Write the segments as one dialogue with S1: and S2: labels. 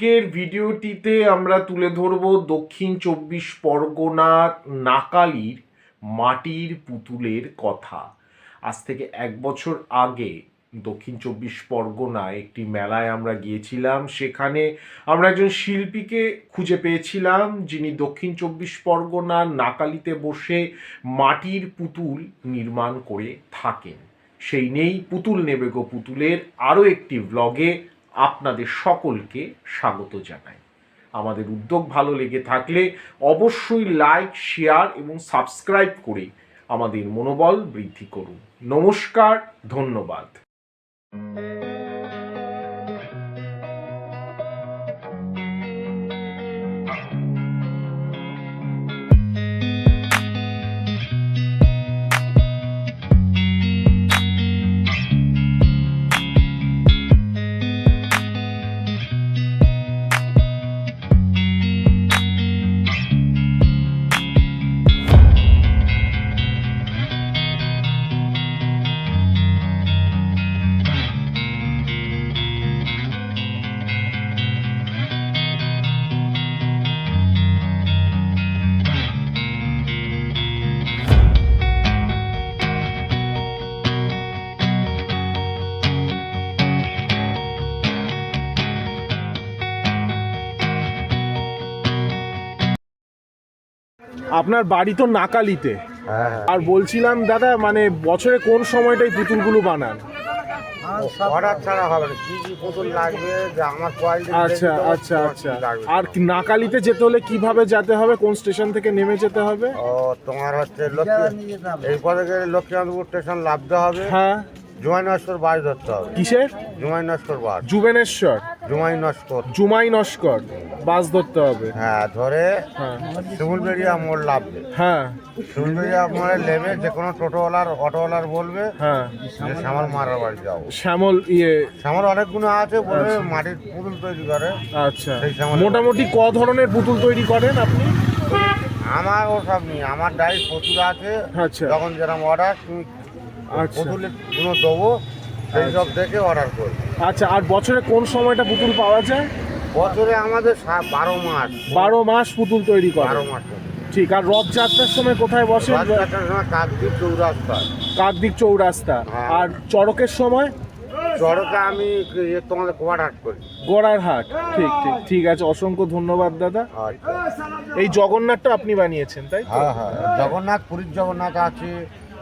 S1: আজকের ভিডিওটিতে আমরা তুলে ধরব দক্ষিণ চব্বিশ পরগনার নাকালির মাটির পুতুলের কথা। আজ থেকে এক বছর আগে দক্ষিণ চব্বিশ পরগনায় একটি মেলায় আমরা গিয়েছিলাম। সেখানে আমরা একজন শিল্পীকে খুঁজে পেয়েছিলাম, যিনি দক্ষিণ চব্বিশ পরগনার নাকালিতে বসে মাটির পুতুল নির্মাণ করে থাকেন। সেই নেই, পুতুল নেবে গো পুতুলের। আরও একটি ব্লগে আপনাদের সকলকে স্বাগত জানাই। আমাদের উদ্যোগ ভালো লেগে থাকলে অবশ্যই লাইক, শেয়ার এবং সাবস্ক্রাইব করে আমাদের মনোবল বৃদ্ধি করুন। নমস্কার, ধন্যবাদ। আপনার বাড়ি তো নাকালিতে।
S2: হ্যাঁ
S1: আর বলছিলাম দাদা মানে বছরে কোন সময়টাই পুতুলগুলো বানান?
S2: অর্ডার ছাড়া হবে না। কি কি পুতুল লাগবে যে আমার কোয়ালিটি
S1: আচ্ছা আচ্ছা আচ্ছা। আর নাকালিতে যেতে হলে কীভাবে যেতে হবে? কোন স্টেশন থেকে নেমে যেতে হবে?
S2: ও তোমার হচ্ছে লক্ষ্মী এই পথে গেলে লক্ষ্মীনাথপুর স্টেশন লাভতে হবে।
S1: হ্যাঁ।
S2: জুমাই নস্কর বাস ধরতে হবে।
S1: কিসের?
S2: জুমাই নস্কর বাস।
S1: জুবেনেশ্বর?
S2: জুমাই নস্কর
S1: জুমাই নস্কর বাস ধরতে হবে।
S2: হ্যাঁ ধরে
S1: হ্যাঁ।
S2: শিমুলবেড়িয়া মোড় লাভবে।
S1: হ্যাঁ।
S2: শিমুলবেড়িয়া মোড়ে নেমে যে কোনো টোটোওয়ালার অটোওয়ালার বলবে
S1: হ্যাঁ।
S2: যে শ্যামল মারার বাড়ি যাব
S1: শ্যামল ইয়ে।
S2: শ্যামল অনেকগুলো আছে বলবে মাটির পুতুল তৈরি করে।
S1: আচ্ছা। মোটামুটি ক ধরনের পুতুল তৈরি করেন আপনি?
S2: আমার ওসব নেই আমার ডাইস প্রচুর আছে।
S1: আচ্ছা।
S2: যখন যেরকম অর্ডার তুমি
S1: আচ্ছা
S2: পুতুলেরগুলো দেবো সেই সব দেখে অর্ডার করি
S1: আচ্ছা আর বছরে কোন সময়টা পুতুল পাওয়া যায়?
S2: বছরে আমাদের বারো মাস।
S1: বারো মাস পুতুল তৈরি করে।
S2: বারো মাস
S1: ঠিক আর রথযাত্রার সময় কোথায় বসে
S2: কাকদ্বীপ চৌরাস্তা।
S1: কাকদ্বীপ চৌরাস্তা।
S2: হ্যাঁ।
S1: আর চড়কের সময়?
S2: চড়কে আমি তোমাদের হাট করি।
S1: গড়ার হাট ঠিক ঠিক ঠিক আছে। অসংখ্য ধন্যবাদ দাদা।
S2: আচ্ছা।
S1: এই জগন্নাথটা আপনি বানিয়েছেন তাই
S2: হ্যাঁ হ্যাঁ। জগন্নাথ পুরীর জগন্নাথ আছে।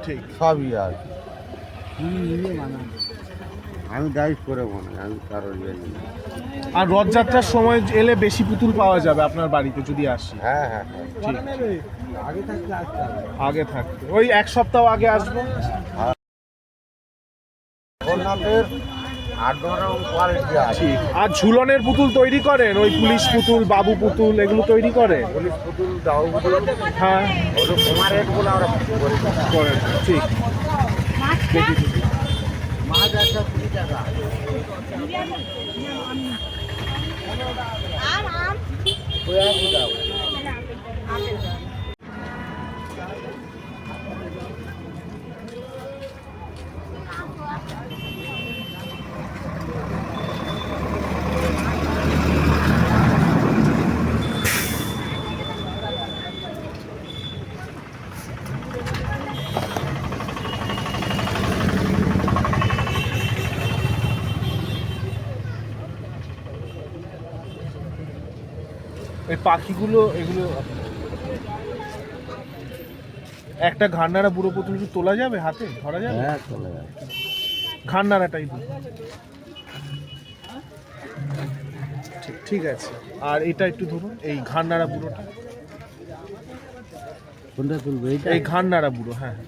S1: ঠিক।
S2: সবই আছে। আমি ডাইস করে মনে আমি কারোর ইয়ে নেই।
S1: আর রথযাত্রার সময় এলে বেশি পুতুল পাওয়া যাবে আপনার বাড়িতে যদি আসি।
S2: হ্যাঁ হ্যাঁ হ্যাঁ।
S1: ঠিক।
S2: আগে থাকতে
S1: আগে থাকতে ওই এক সপ্তাহ আগে আসব। আর ঝুলনের পুতুল তৈরি করেন? ওই পুলিশ পুতুল বাবু পুতুল এগুলো তৈরি করে
S2: পুলিশ পুতুল দাও পুতুল।
S1: হ্যাঁ। ঠিক। দেখি পাখিগুলো এগুলো একটা ঘান্নারা বুড়ো পুতুল কি তোলা যাবে হাতে? ধরা যাবে?
S2: হ্যাঁ চলে যাবে।
S1: ঘান্নারাটাই দিন ঠিক ঠিক আছে। আর এটা একটু ধরুন এই ঘান্নারা বুড়োটা।
S2: কোনটা তুলবে এইটা?
S1: এই ঘান্নারা বুড়ো হ্যাঁ। হ্যাঁ।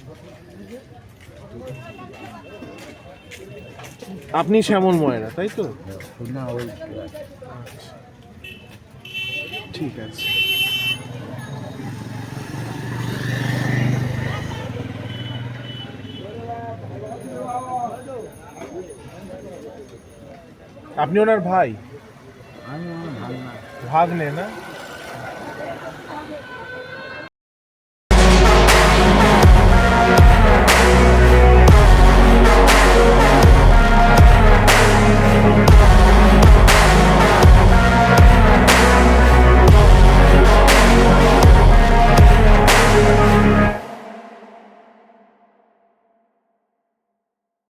S1: আপনি শ্যামল ময়রা তাই তো?
S2: না ওই
S1: আচ্ছা। ঠিক আছে। আপনি ওনার ভাই?
S2: ভাগ
S1: নেই না?